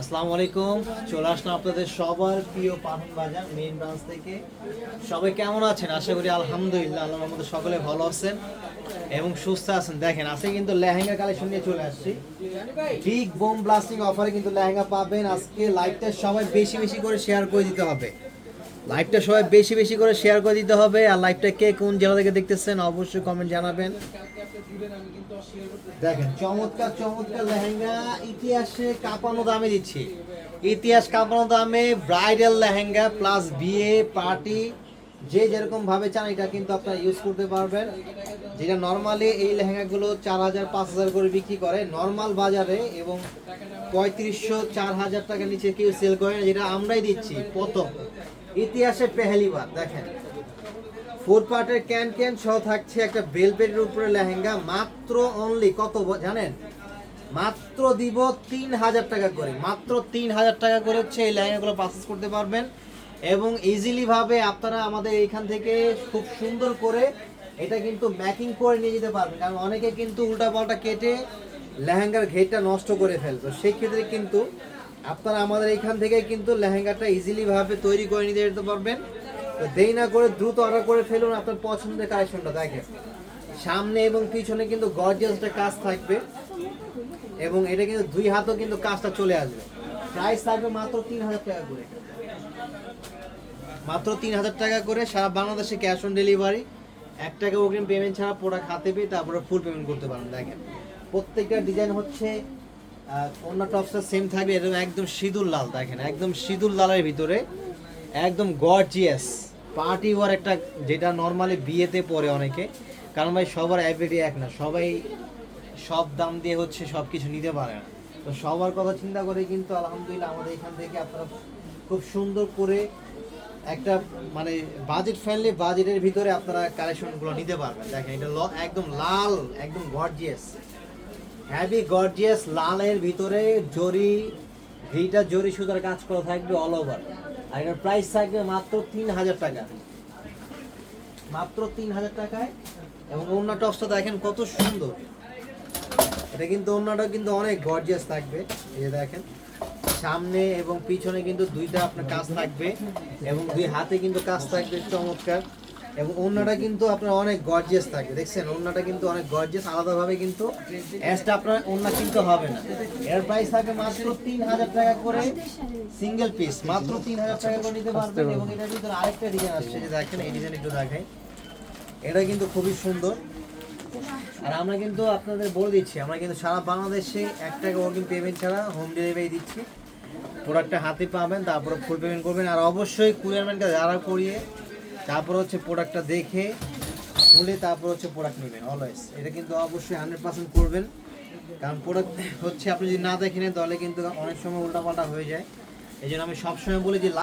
আসসালামু আলাইকুম। চলে আসলাম আপনাদের সবার প্রিয় পাঠান বাজার মেইন ব্রাঞ্চ থেকে। সবাই কেমন আছেন? আশা করি আলহামদুলিল্লাহ, আল্লাহর মধ্যে সকলে ভালো আছেন এবং সুস্থ আছেন। দেখেন, আজকে কিন্তু লেহেঙ্গা কালেকশন নিয়ে চলে আসছি। বিগ বোম ব্লাস্টিং অফারে কিন্তু লেহেঙ্গা পাবেন। আজকে লাইভটা সবাই বেশি বেশি করে শেয়ার করে দিতে হবে। লাইভটা সবাই বেশি বেশি করে শেয়ার করে দিতে হবে। আর লাইভটা কে কোন জেলা থেকে দেখতেছেন অবশ্যই কমেন্ট জানাবেন। দেখেন, চমৎকার চমৎকার লেহেঙ্গা, ইতিহাসে কাঁপানো দামে দিচ্ছি। ইতিহাস কাঁপানো দামে ব্রাইডাল লেহেঙ্গা প্লাস বিয়ে পার্টি যে যেরকম ভাবে চান এটা কিন্তু আপনারা ইউজ করতে পারবেন। যেটা নর্মালি এই লেহেঙ্গাগুলো চার হাজার, পাঁচ হাজার করে বিক্রি করে নর্মাল বাজারে এবং পঁয়ত্রিশশো, চার হাজার টাকার নিচে কেউ সেল করে না, যেটা আমরাই দিচ্ছি প্রথম। ইতিহাসে পেহেলিবার দেখেন। ফোর পার্টের ক্যান ক্যান সহ থাকছে একটা বেলপেটের উপরে লেহেঙ্গা, মাত্র অনলি কত জানেন? মাত্র দিব তিন হাজার টাকা করে, মাত্র তিন হাজার টাকা করে হচ্ছে এই লেহেঙ্গাগুলো পারচেস করতে পারবেন। এবং ইজিলি ভাবে আপনারা আমাদের এইখান থেকে খুব সুন্দর করে এটা কিন্তু ম্যাকিং করে নিয়ে যেতে পারবেন। কারণ অনেকে কিন্তু উল্টা পাল্টা কেটে লেহেঙ্গার ঘেরটা নষ্ট করে ফেলতো সেই ক্ষেত্রে কিন্তু আপনারা আমাদের এইখান থেকে কিন্তু লেহেঙ্গাটা ইজিলি ভাবে তৈরি করে নিতে যেতে পারবেন। তো দেরি না করে দ্রুত অর্ডার করে ফেলুন আপনার পছন্দের কালেকশনটা দেখেন। সামনে এবং পিছনে কিন্তু গর্জিয়াস একটা কাজ থাকবে। এবং এটা কিন্তু দুই হাতও কিন্তু কাজটা চলে আসবে। প্রাইস থাকবে মাত্র তিন হাজার টাকা করে। মাত্র তিন হাজার টাকা করে সারা বাংলাদেশে ক্যাশ অন ডেলিভারি এক টাকা অগ্রিম পেমেন্ট ছাড়া প্রোডাক্ট হাতে পেয়ে তারপরে ফুল পেমেন্ট করতে পারেন। দেখেন, প্রত্যেকটা ডিজাইন হচ্ছে অন্য টপসটা সেম থাকবে, এরকম একদম সিঁদুর লাল, দেখেন, একদম সিঁদুর লালের ভিতরে, একদম গর্জিয়াস পার্টি ওয়ার একটা যেটা নর্মালি বিয়েতে পরে অনেকে। কারণ ভাই, সবার অ্যাবিলিটি এক না, সবাই সব দাম দিয়ে হচ্ছে সব কিছু নিতে পারে না। তো সবার কথা চিন্তা করে কিন্তু আলহামদুলিল্লাহ আমাদের এখান থেকে আপনারা খুব সুন্দর করে একটা মানে বাজেট ফ্রেন্ডলি বাজেটের ভিতরে আপনারা কালেকশনগুলো নিতে পারবেন। দেখেন, এটা একদম লাল, একদম গর্জিয়াস হ্যাভি গর্জিয়াস লালের ভিতরে জরি ভিটা জরি সুতার কাজ করা থাকবে অল ওভার আর এটার প্রাইস থাকবে মাত্র তিন হাজার টাকা। মাত্র তিন হাজার টাকায়। এবং অন্য টপসটা দেখেন কত সুন্দর। এটা কিন্তু অন্যটা কিন্তু অনেক গর্জিয়াস থাকবে। এই দেখেন। সামনে এবং পিছনে কিন্তু দুইটা আপনার কাজ থাকবে এবং দুই হাতে কিন্তু কাজ থাকবে চমৎকার। এবং অন্যটা কিন্তু আপনার অনেক গর্জিয়াস থাকবে দেখছেন? অন্যটা কিন্তু অনেক গর্জিয়াস আলাদাভাবে কিন্তু অ্যাসটা আপনার অন্য কিনতে হবে না। এর প্রাইস থাকবে মাত্র তিন হাজার টাকা করে সিঙ্গেল পিস মাত্র তিন হাজার টাকা করে নিতে পারবেন এবং এটার ভিতরে আরেকটা ডিজাইন আসছে যে দেখেন এই ডিজাইন একটু দেখাই। এটা কিন্তু খুবই সুন্দর। আর আমরা কিন্তু আপনাদের বলে দিচ্ছি আমরা কিন্তু সারা বাংলাদেশে এক টাকা অগ্রিম পেমেন্ট ছাড়া হোম ডেলিভারি দিচ্ছি। প্রোডাক্টটা হাতে পাবেন, তারপরে ফুল পেমেন্ট করবেন, আর অবশ্যই কুরিয়ারম্যানকে যারা করিয়ে, তারপর হচ্ছে প্রোডাক্টটা দেখে, খুলে তারপর হচ্ছে প্রোডাক্ট নেবেন অলওয়েজ এটা কিন্তু অবশ্যই হান্ড্রেড পার্সেন্ট করবেন, কারণ প্রোডাক্ট হচ্ছে আপনি যদি না দেখেন তাহলে কিন্তু অনেক সময় উল্টাপাল্টা হয়ে যায়। এই জন্য আমি সবসময় বলি যে